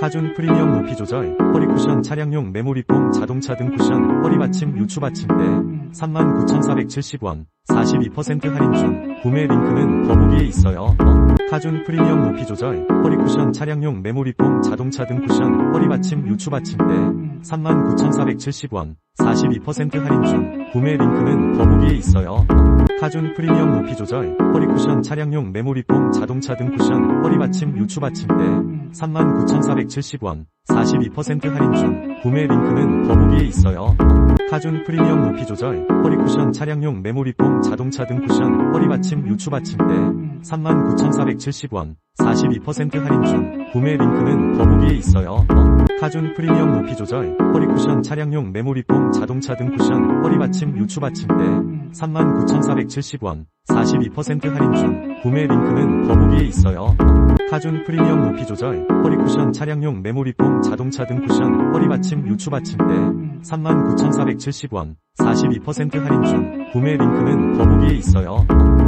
카준 프리미엄 높이 조절, 허리 쿠션 차량용 메모리 폼 자동차 등 쿠션, 허리 받침 유추 받침대, 39,470원, 42% 할인 중, 구매 링크는 더보기에 있어요. 카준 프리미엄 높이 조절, 허리 쿠션 차량용 메모리 폼 자동차 등 쿠션, 허리 받침 유추 받침대, 39,470원, 42% 할인 중, 구매 링크는 더보기에 있어요. 카준 프리미엄 높이 조절, 허리 쿠션 차량용 메모리 폼 자동차 등 쿠션, 허리 받침 유추 받침대, 39,470원, 42% 할인 중, 구매 링크는 더보기에 있어요. 카준 프리미엄 높이 조절, 허리 쿠션 차량용 메모리 폼 자동차 등 쿠션, 허리 받침 유추 받침대, 39,470원, 42% 할인 중, 구매 링크는 더보기에 있어요. 카준 프리미엄 높이 조절, 허리 쿠션 차량용 메모리 폼 자동차 등 쿠션, 허리 받침 유추 받침대, 39,470원, 42% 할인 중, 구매 링크는 더보기에 있어요. 카준 프리미엄 높이 조절, 허리 쿠션 차량용 메모리 폼 자동차 등 쿠션, 허리 받침 유추 받침대, 39,470원, 42% 할인 중, 구매 링크는 더보기에 있어요.